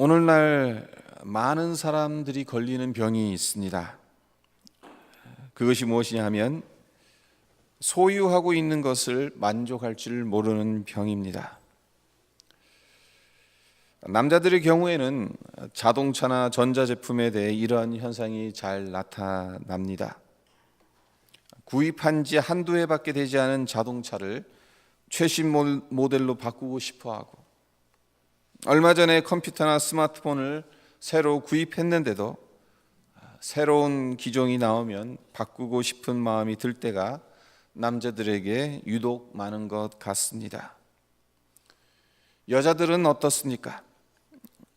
오늘날 많은 사람들이 걸리는 병이 있습니다. 그것이 무엇이냐 하면 소유하고 있는 것을 만족할 줄 모르는 병입니다. 남자들의 경우에는 자동차나 전자제품에 대해 이러한 현상이 잘 나타납니다. 구입한 지 한두 해밖에 되지 않은 자동차를 최신 모- 모델로 바꾸고 싶어 하고 얼마 전에 컴퓨터나 스마트폰을 새로 구입했는데도 새로운 기종이 나오면 바꾸고 싶은 마음이 들 때가 남자들에게 유독 많은 것 같습니다. 여자들은 어떻습니까?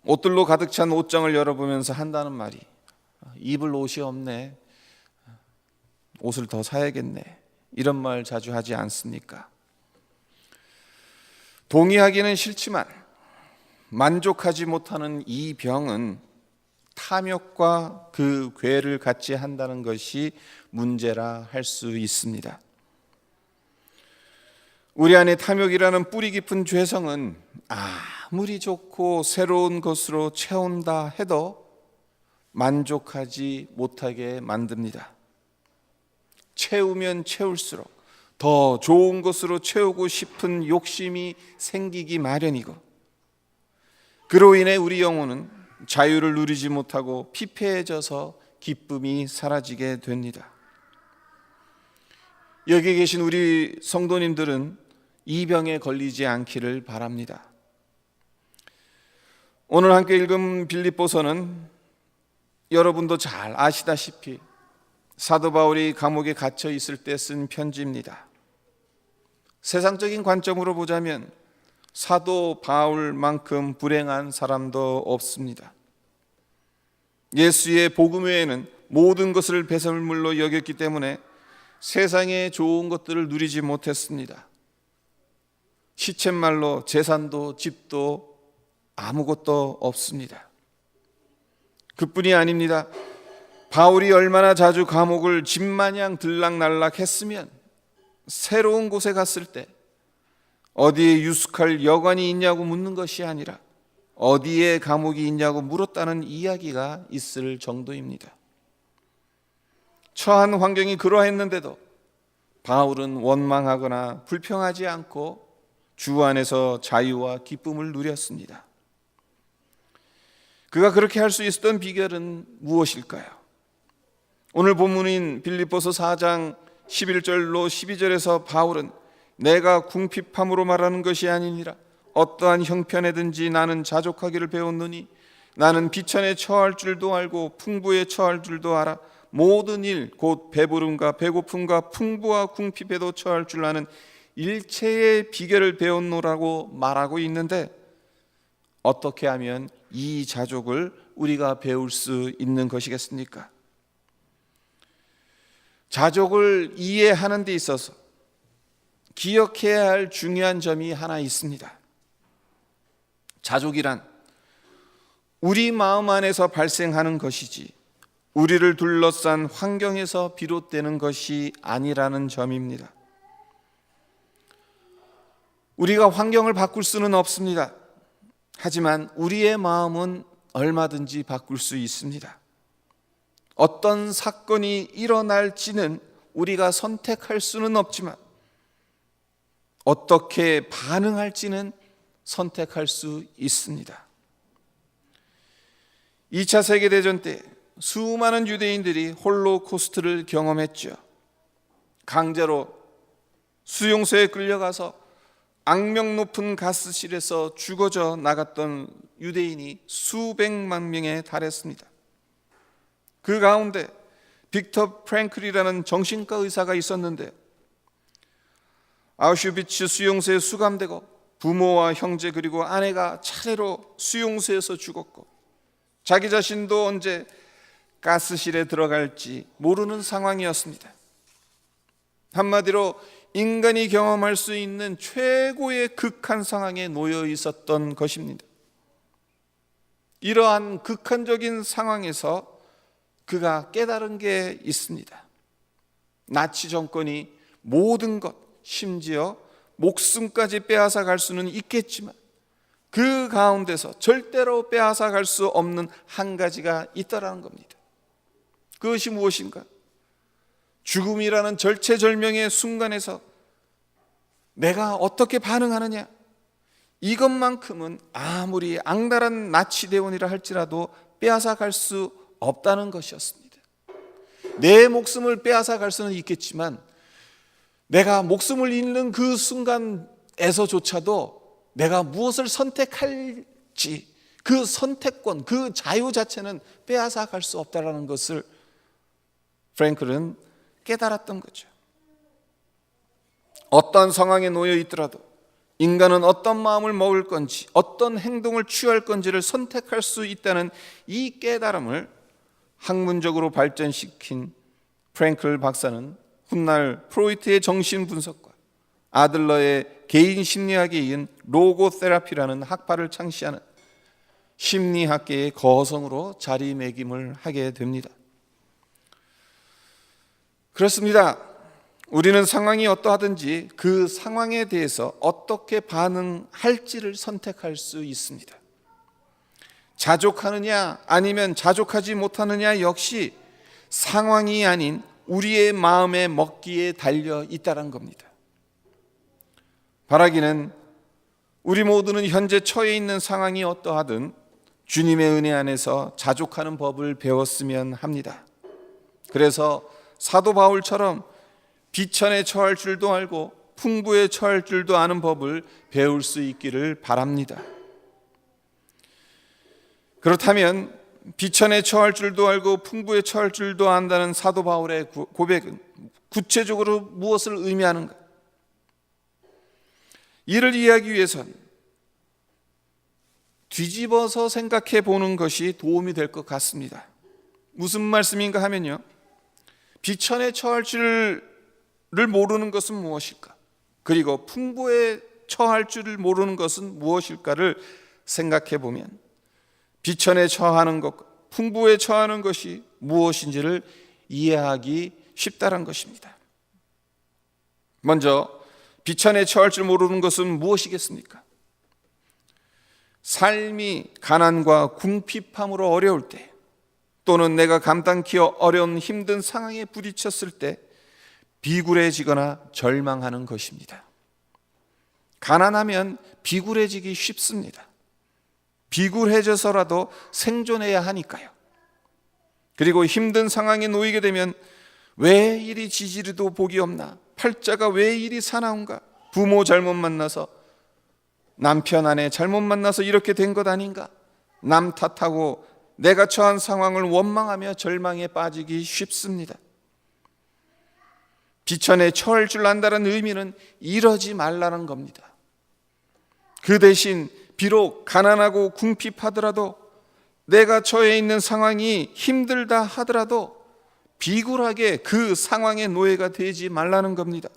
옷들로 가득 찬 옷장을 열어보면서 한다는 말이 입을 옷이 없네. 옷을 더 사야겠네. 이런 말 자주 하지 않습니까? 동의하기는 싫지만 만족하지 못하는 이 병은 탐욕과 그 괴를 같이 한다는 것이 문제라 할 수 있습니다. 우리 안에 탐욕이라는 뿌리 깊은 죄성은 아무리 좋고 새로운 것으로 채운다 해도 만족하지 못하게 만듭니다. 채우면 채울수록 더 좋은 것으로 채우고 싶은 욕심이 생기기 마련이고 그로 인해 우리 영혼은 자유를 누리지 못하고 피폐해져서 기쁨이 사라지게 됩니다. 여기 계신 우리 성도님들은 이 병에 걸리지 않기를 바랍니다. 오늘 함께 읽은 빌립보서는 여러분도 잘 아시다시피 사도 바울이 감옥에 갇혀 있을 때 쓴 편지입니다. 세상적인 관점으로 보자면 사도 바울만큼 불행한 사람도 없습니다. 예수의 복음 외에는 모든 것을 배설물로 여겼기 때문에 세상의 좋은 것들을 누리지 못했습니다. 시쳇말로 재산도 집도 아무것도 없습니다. 그뿐이 아닙니다. 바울이 얼마나 자주 감옥을 집마냥 들락날락 했으면 새로운 곳에 갔을 때 어디에 유숙할 여관이 있냐고 묻는 것이 아니라 어디에 감옥이 있냐고 물었다는 이야기가 있을 정도입니다. 처한 환경이 그러했는데도 바울은 원망하거나 불평하지 않고 주 안에서 자유와 기쁨을 누렸습니다. 그가 그렇게 할 수 있었던 비결은 무엇일까요? 오늘 본문인 빌립보서 4장 11절로 12절에서 바울은 내가 궁핍함으로 말하는 것이 아니니라 어떠한 형편에든지 나는 자족하기를 배웠느니 나는 비천에 처할 줄도 알고 풍부에 처할 줄도 알아 모든 일 곧 배부름과 배고픔과 풍부와 궁핍에도 처할 줄 아는 일체의 비결을 배웠노라고 말하고 있는데 어떻게 하면 이 자족을 우리가 배울 수 있는 것이겠습니까? 자족을 이해하는 데 있어서 기억해야 할 중요한 점이 하나 있습니다. 자족이란 우리 마음 안에서 발생하는 것이지 우리를 둘러싼 환경에서 비롯되는 것이 아니라는 점입니다. 우리가 환경을 바꿀 수는 없습니다. 하지만 우리의 마음은 얼마든지 바꿀 수 있습니다. 어떤 사건이 일어날지는 우리가 선택할 수는 없지만 어떻게 반응할지는 선택할 수 있습니다. 2차 세계대전 때 수많은 유대인들이 홀로코스트를 경험했죠. 강제로 수용소에 끌려가서 악명 높은 가스실에서 죽어져 나갔던 유대인이 수백만 명에 달했습니다. 그 가운데 빅터 프랭클이라는 정신과 의사가 있었는데 아우슈비츠 수용소에 수감되고 부모와 형제 그리고 아내가 차례로 수용소에서 죽었고 자기 자신도 언제 가스실에 들어갈지 모르는 상황이었습니다. 한마디로 인간이 경험할 수 있는 최고의 극한 상황에 놓여 있었던 것입니다. 이러한 극한적인 상황에서 그가 깨달은 게 있습니다. 나치 정권이 모든 것, 심지어 목숨까지 빼앗아 갈 수는 있겠지만 그 가운데서 절대로 빼앗아 갈 수 없는 한 가지가 있다라는 겁니다. 그것이 무엇인가? 죽음이라는 절체절명의 순간에서 내가 어떻게 반응하느냐? 이것만큼은 아무리 악랄한 나치 대원이라 할지라도 빼앗아 갈 수 없다는 것이었습니다. 내 목숨을 빼앗아 갈 수는 있겠지만 내가 목숨을 잃는 그 순간에서조차도 내가 무엇을 선택할지 그 선택권, 그 자유 자체는 빼앗아 갈 수 없다라는 것을 프랭클은 깨달았던 거죠. 어떤 상황에 놓여 있더라도 인간은 어떤 마음을 먹을 건지, 어떤 행동을 취할 건지를 선택할 수 있다는 이 깨달음을 학문적으로 발전시킨 프랭클 박사는 훗날 프로이트의 정신 분석과 아들러의 개인 심리학에 이은 로고 테라피라는 학파를 창시하는 심리학계의 거성으로 자리매김을 하게 됩니다. 그렇습니다. 우리는 상황이 어떠하든지 그 상황에 대해서 어떻게 반응할지를 선택할 수 있습니다. 자족하느냐 아니면 자족하지 못하느냐 역시 상황이 아닌 우리의 마음에 먹기에 달려 있다는 겁니다. 바라기는 우리 모두는 현재 처해 있는 상황이 어떠하든 주님의 은혜 안에서 자족하는 법을 배웠으면 합니다. 그래서 사도 바울처럼 비천에 처할 줄도 알고 풍부에 처할 줄도 아는 법을 배울 수 있기를 바랍니다. 그렇다면 비천에 처할 줄도 알고 풍부에 처할 줄도 안다는 사도 바울의 고백은 구체적으로 무엇을 의미하는가? 이를 이해하기 위해선 뒤집어서 생각해 보는 것이 도움이 될 것 같습니다. 무슨 말씀인가 하면요. 비천에 처할 줄을 모르는 것은 무엇일까? 그리고 풍부에 처할 줄을 모르는 것은 무엇일까를 생각해 보면 비천에 처하는 것, 풍부에 처하는 것이 무엇인지를 이해하기 쉽다는 것입니다. 먼저 비천에 처할 줄 모르는 것은 무엇이겠습니까? 삶이 가난과 궁핍함으로 어려울 때 또는 내가 감당키 어려운 힘든 상황에 부딪혔을 때 비굴해지거나 절망하는 것입니다. 가난하면 비굴해지기 쉽습니다. 비굴해져서라도 생존해야 하니까요. 그리고 힘든 상황에 놓이게 되면 왜 이리 지지리도 복이 없나? 팔자가 왜 이리 사나운가? 부모 잘못 만나서 남편 아내 잘못 만나서 이렇게 된 것 아닌가? 남 탓하고 내가 처한 상황을 원망하며 절망에 빠지기 쉽습니다. 비천에 처할 줄 안다는 의미는 이러지 말라는 겁니다. 그 대신 비록 가난하고 궁핍하더라도 내가 처해 있는 상황이 힘들다 하더라도 비굴하게 그 상황의 노예가 되지 말라는 겁니다.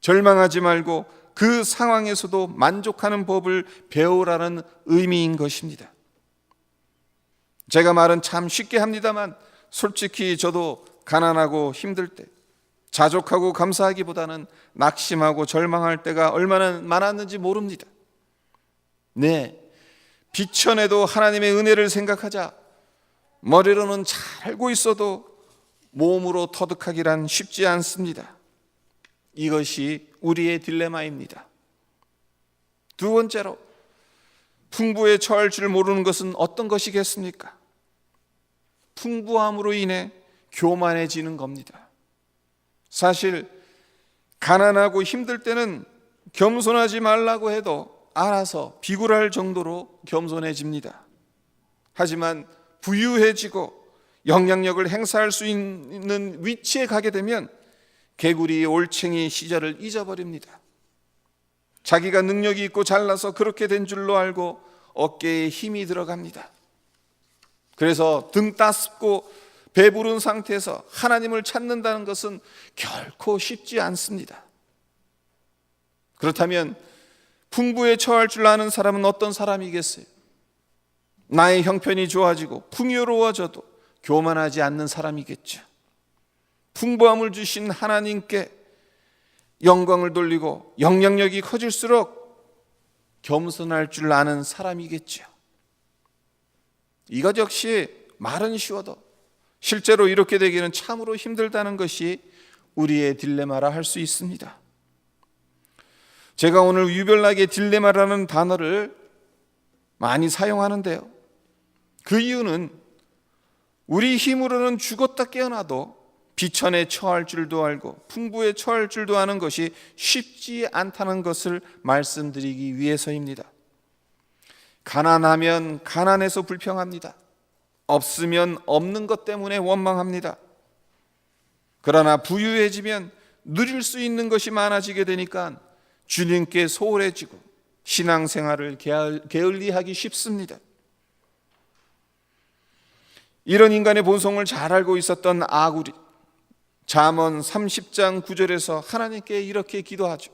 절망하지 말고 그 상황에서도 만족하는 법을 배우라는 의미인 것입니다. 제가 말은 참 쉽게 합니다만 솔직히 저도 가난하고 힘들 때 자족하고 감사하기보다는 낙심하고 절망할 때가 얼마나 많았는지 모릅니다. 네. 비천에도 하나님의 은혜를 생각하자. 머리로는 잘 알고 있어도 몸으로 터득하기란 쉽지 않습니다. 이것이 우리의 딜레마입니다. 두 번째로, 풍부에 처할 줄 모르는 것은 어떤 것이겠습니까? 풍부함으로 인해 교만해지는 겁니다. 사실, 가난하고 힘들 때는 겸손하지 말라고 해도 알아서 비굴할 정도로 겸손해집니다. 하지만 부유해지고 영향력을 행사할 수 있는 위치에 가게 되면 개구리 올챙이 시절을 잊어버립니다. 자기가 능력이 있고 잘나서 그렇게 된 줄로 알고 어깨에 힘이 들어갑니다. 그래서 등 따습고 배부른 상태에서 하나님을 찾는다는 것은 결코 쉽지 않습니다. 그렇다면 풍부에 처할 줄 아는 사람은 어떤 사람이겠어요? 나의 형편이 좋아지고 풍요로워져도 교만하지 않는 사람이겠죠. 풍부함을 주신 하나님께 영광을 돌리고 영향력이 커질수록 겸손할 줄 아는 사람이겠죠. 이것 역시 말은 쉬워도 실제로 이렇게 되기는 참으로 힘들다는 것이 우리의 딜레마라 할 수 있습니다. 제가 오늘 유별나게 딜레마라는 단어를 많이 사용하는데요. 그 이유는 우리 힘으로는 죽었다 깨어나도 비천에 처할 줄도 알고 풍부에 처할 줄도 아는 것이 쉽지 않다는 것을 말씀드리기 위해서입니다. 가난하면 가난해서 불평합니다. 없으면 없는 것 때문에 원망합니다. 그러나 부유해지면 누릴 수 있는 것이 많아지게 되니까 주님께 소홀해지고 신앙생활을 게을리하기 쉽습니다. 이런 인간의 본성을 잘 알고 있었던 아구리 잠언 30장 9절에서 하나님께 이렇게 기도하죠.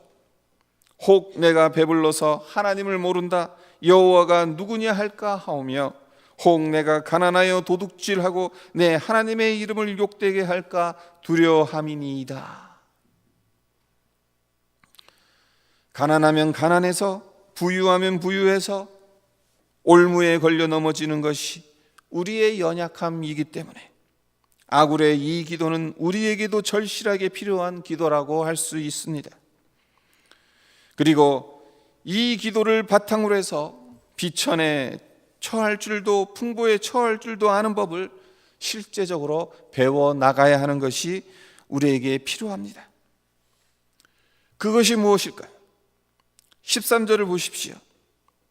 혹 내가 배불러서 하나님을 모른다 여호와가 누구냐 할까 하오며 혹 내가 가난하여 도둑질하고 내 하나님의 이름을 욕되게 할까 두려함이니이다. 가난하면 가난해서 부유하면 부유해서 올무에 걸려 넘어지는 것이 우리의 연약함이기 때문에 아굴의 이 기도는 우리에게도 절실하게 필요한 기도라고 할 수 있습니다. 그리고 이 기도를 바탕으로 해서 비천에 처할 줄도 풍부에 처할 줄도 아는 법을 실제적으로 배워 나가야 하는 것이 우리에게 필요합니다. 그것이 무엇일까요? 13절을 보십시오.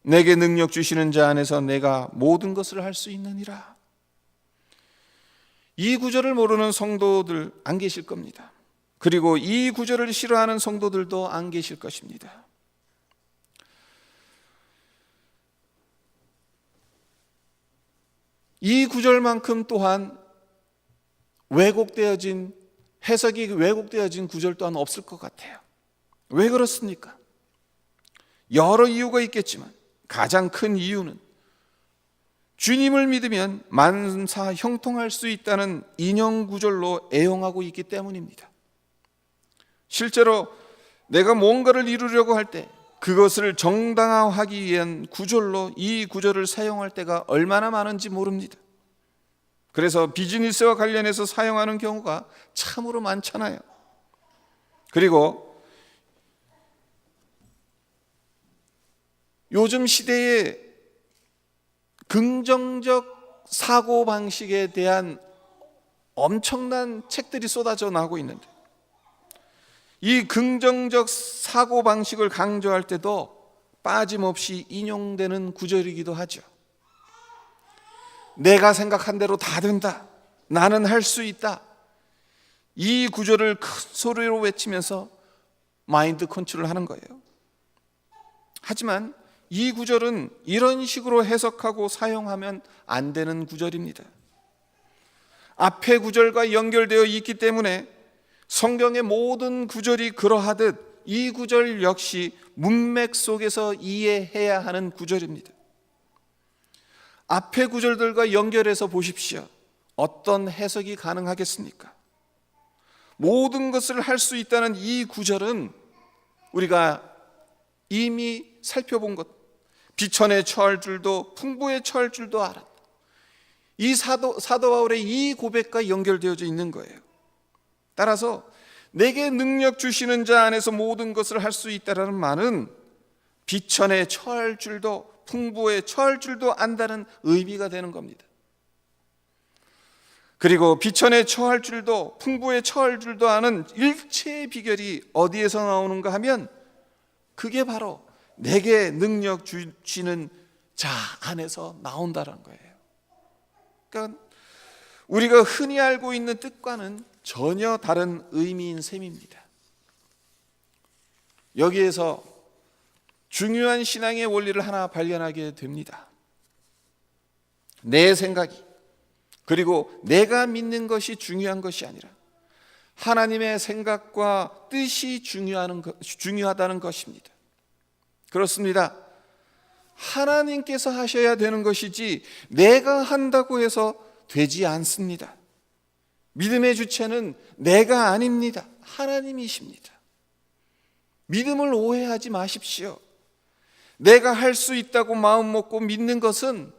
내게 능력 주시는 자 안에서 내가 모든 것을 할 수 있느니라. 이 구절을 모르는 성도들 안 계실 겁니다. 그리고 이 구절을 싫어하는 성도들도 안 계실 것입니다. 이 구절만큼 또한 왜곡되어진 해석이 왜곡되어진 구절 또한 없을 것 같아요. 왜 그렇습니까? 여러 이유가 있겠지만 가장 큰 이유는 주님을 믿으면 만사 형통할 수 있다는 인형 구절로 애용하고 있기 때문입니다. 실제로 내가 뭔가를 이루려고 할 때 그것을 정당화하기 위한 구절로 이 구절을 사용할 때가 얼마나 많은지 모릅니다. 그래서 비즈니스와 관련해서 사용하는 경우가 참으로 많잖아요. 그리고 요즘 시대에 긍정적 사고 방식에 대한 엄청난 책들이 쏟아져 나오고 있는데 이 긍정적 사고 방식을 강조할 때도 빠짐없이 인용되는 구절이기도 하죠. 내가 생각한 대로 다 된다. 나는 할 수 있다. 이 구절을 큰 소리로 외치면서 마인드 컨트롤 하는 거예요. 하지만 이 구절은 이런 식으로 해석하고 사용하면 안 되는 구절입니다. 앞의 구절과 연결되어 있기 때문에 성경의 모든 구절이 그러하듯 이 구절 역시 문맥 속에서 이해해야 하는 구절입니다. 앞의 구절들과 연결해서 보십시오. 어떤 해석이 가능하겠습니까? 모든 것을 할 수 있다는 이 구절은 우리가 이미 살펴본 것, 비천에 처할 줄도 풍부에 처할 줄도 알았다. 이 사도, 사도 바울의 이 고백과 연결되어져 있는 거예요. 따라서 내게 능력 주시는 자 안에서 모든 것을 할 수 있다라는 말은 비천에 처할 줄도 풍부에 처할 줄도 안다는 의미가 되는 겁니다. 그리고 비천에 처할 줄도 풍부에 처할 줄도 아는 일체의 비결이 어디에서 나오는가 하면 그게 바로 내게 능력 주시는 자 안에서 나온다는 거예요. 그러니까 우리가 흔히 알고 있는 뜻과는 전혀 다른 의미인 셈입니다. 여기에서 중요한 신앙의 원리를 하나 발견하게 됩니다. 내 생각이 그리고 내가 믿는 것이 중요한 것이 아니라 하나님의 생각과 뜻이 중요한, 중요하다는 것입니다. 그렇습니다. 하나님께서 하셔야 되는 것이지 내가 한다고 해서 되지 않습니다. 믿음의 주체는 내가 아닙니다. 하나님이십니다. 믿음을 오해하지 마십시오. 내가 할 수 있다고 마음 먹고 믿는 것은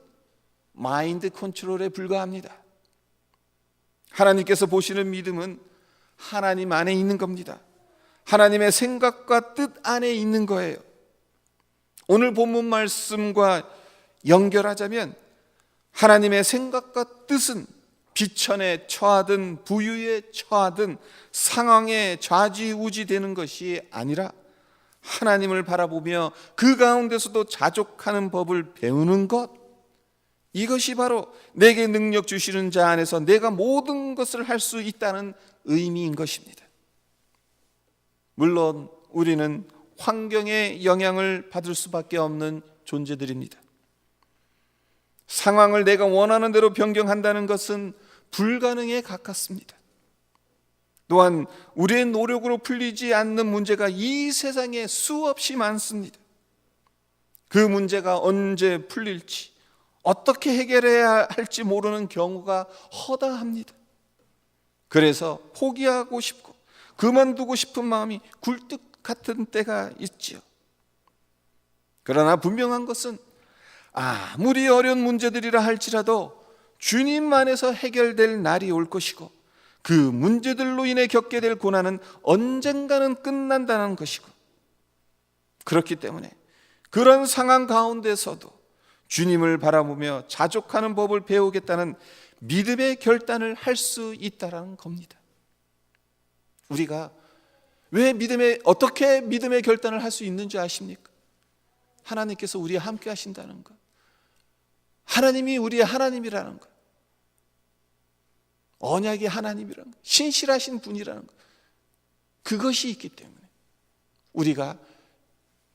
마인드 컨트롤에 불과합니다. 하나님께서 보시는 믿음은 하나님 안에 있는 겁니다. 하나님의 생각과 뜻 안에 있는 거예요. 오늘 본문 말씀과 연결하자면 하나님의 생각과 뜻은 비천에 처하든 부유에 처하든 상황에 좌지우지되는 것이 아니라 하나님을 바라보며 그 가운데서도 자족하는 법을 배우는 것 이것이 바로 내게 능력 주시는 자 안에서 내가 모든 것을 할 수 있다는 의미인 것입니다. 물론 우리는 환경의 영향을 받을 수밖에 없는 존재들입니다. 상황을 내가 원하는 대로 변경한다는 것은 불가능에 가깝습니다. 또한 우리의 노력으로 풀리지 않는 문제가 이 세상에 수없이 많습니다. 그 문제가 언제 풀릴지, 어떻게 해결해야 할지 모르는 경우가 허다합니다. 그래서 포기하고 싶고 그만두고 싶은 마음이 굴뚝 같은 때가 있지요. 그러나 분명한 것은 아무리 어려운 문제들이라 할지라도 주님만에서 해결될 날이 올 것이고 그 문제들로 인해 겪게 될 고난은 언젠가는 끝난다는 것이고 그렇기 때문에 그런 상황 가운데서도 주님을 바라보며 자족하는 법을 배우겠다는 믿음의 결단을 할 수 있다라는 겁니다. 우리가 왜 믿음의 어떻게 믿음의 결단을 할 수 있는지 아십니까? 하나님께서 우리와 함께 하신다는 것. 하나님이 우리의 하나님이라는 것. 언약의 하나님이라는 것. 신실하신 분이라는 것. 그것이 있기 때문에 우리가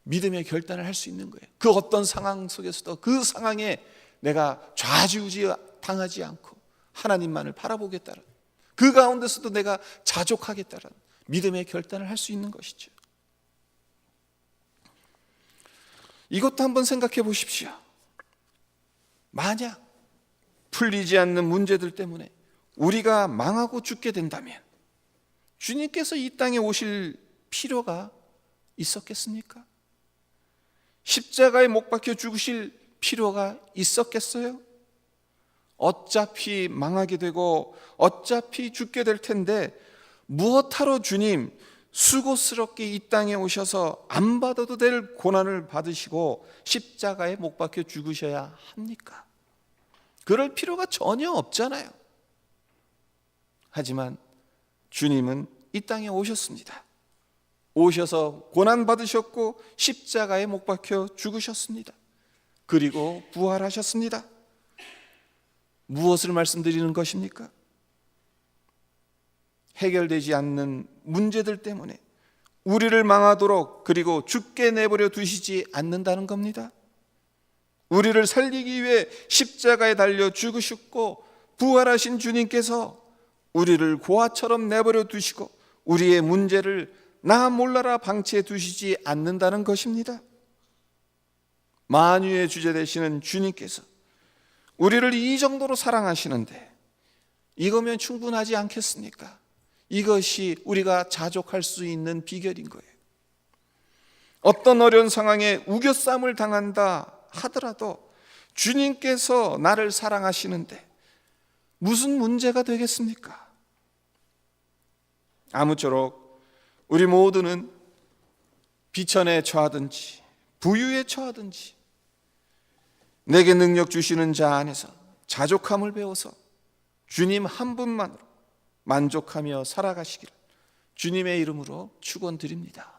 믿음의 결단을 할 수 있는 거예요. 그 어떤 상황 속에서도 그 상황에 내가 좌지우지 당하지 않고 하나님만을 바라보겠다는 그 가운데서도 내가 자족하겠다는 믿음의 결단을 할 수 있는 것이죠. 이것도 한번 생각해 보십시오. 만약 풀리지 않는 문제들 때문에 우리가 망하고 죽게 된다면 주님께서 이 땅에 오실 필요가 있었겠습니까? 십자가에 못 박혀 죽으실 필요가 있었겠어요? 어차피 망하게 되고 어차피 죽게 될 텐데 무엇하러 주님 수고스럽게 이 땅에 오셔서 안 받아도 될 고난을 받으시고 십자가에 못 박혀 죽으셔야 합니까? 그럴 필요가 전혀 없잖아요. 하지만 주님은 이 땅에 오셨습니다. 오셔서 고난 받으셨고 십자가에 못 박혀 죽으셨습니다. 그리고 부활하셨습니다. 무엇을 말씀드리는 것입니까? 해결되지 않는 문제들 때문에 우리를 망하도록 그리고 죽게 내버려 두시지 않는다는 겁니다. 우리를 살리기 위해 십자가에 달려 죽으셨고 부활하신 주님께서 우리를 고아처럼 내버려 두시고 우리의 문제를 나 몰라라 방치해 두시지 않는다는 것입니다. 만유의 주제 되시는 주님께서 우리를 이 정도로 사랑하시는데 이거면 충분하지 않겠습니까? 이것이 우리가 자족할 수 있는 비결인 거예요. 어떤 어려운 상황에 우겨쌈을 당한다 하더라도 주님께서 나를 사랑하시는데 무슨 문제가 되겠습니까? 아무쪼록 우리 모두는 비천에 처하든지 부유에 처하든지 내게 능력 주시는 자 안에서 자족함을 배워서 주님 한 분만으로 만족하며 살아가시기를 주님의 이름으로 축원드립니다.